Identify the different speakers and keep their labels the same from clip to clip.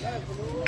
Speaker 1: Hello.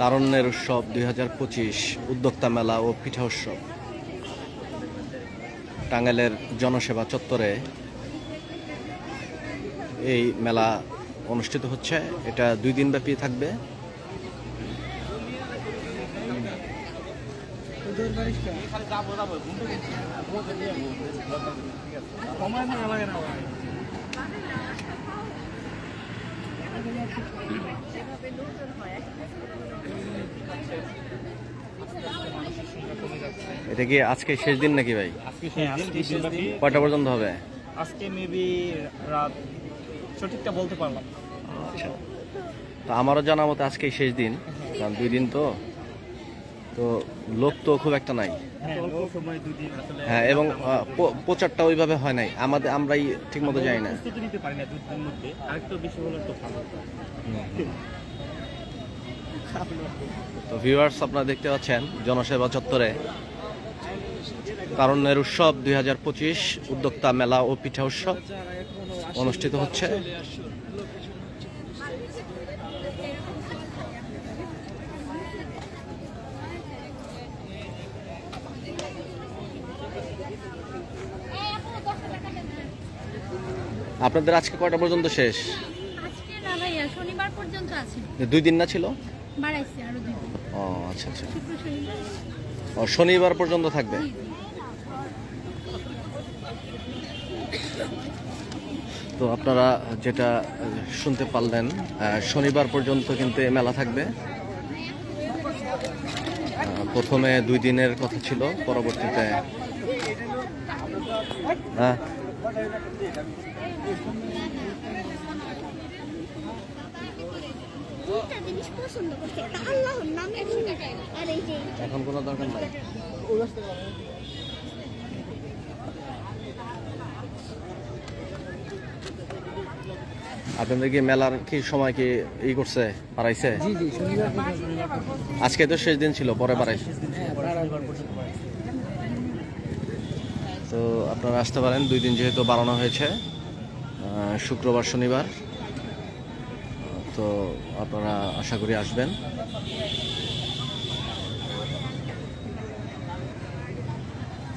Speaker 1: তারণ্যের উৎসব দুই হাজার পঁচিশ, উদ্যোক্তা মেলা ও পিঠা উৎসব। টাঙ্গাইলের জনসেবা চত্বরে এই মেলা অনুষ্ঠিত হচ্ছে। এটা দুই দিন ব্যাপী থাকবে। এটা কি আজকে শেষ দিন নাকি ভাই?
Speaker 2: আজকে শেষ দিন
Speaker 1: কয়টা পর্যন্ত হবে?
Speaker 2: আজকে মেবি রাত সঠিকটা বলতে পারলাম না।
Speaker 1: আচ্ছা। তো আমারও জানা মতো আজকে শেষ দিন। কারণ দুই দিন তো। তো লোক তো খুব একটা নাই।
Speaker 2: হ্যাঁ
Speaker 1: এবং প্রচারটা ওইভাবে হয় নাই। আমাদের, আমরাই ঠিক মতো যাই না।
Speaker 2: তো
Speaker 1: ভিউয়ার্স আপনারা দেখতে পাচ্ছেন জনসেবা চত্বরে। কারণের উৎসব দুই হাজার পঁচিশ, উদ্যোক্তা মেলা ও পিঠা উৎসব অনুষ্ঠিত হচ্ছে। আপনাদের আজকে কয়টা পর্যন্ত শেষ?
Speaker 3: আজকে না ভাইয়া শনিবার পর্যন্ত আছে।
Speaker 1: দুই দিন না ছিল?
Speaker 3: বাড়াইছে আরও দুই দিন।
Speaker 1: ও আচ্ছা আচ্ছা।
Speaker 3: শুক্র শনিবার।
Speaker 1: ও শনিবার পর্যন্ত থাকবে। তো আপনারা যেটা শুনতে পারলেন শনিবার পর্যন্ত কিন্তু মেলা থাকবে। প্রথমে দুই দিনের কথা ছিল পরবর্তীতে হ্যাঁ এখন কোনো দরকার নাই। আপনাদের কি মেলার কি সময় কি ই করছে বাড়াইছে? আজকে তো শেষ দিন ছিল পরে বাড়াইছে। তো আপনারা আসতে পারেন। দুই দিন যেহেতু বাড়ানো হয়েছে শুক্রবার, শনিবার, তো আপনারা আশা করি আসবেন।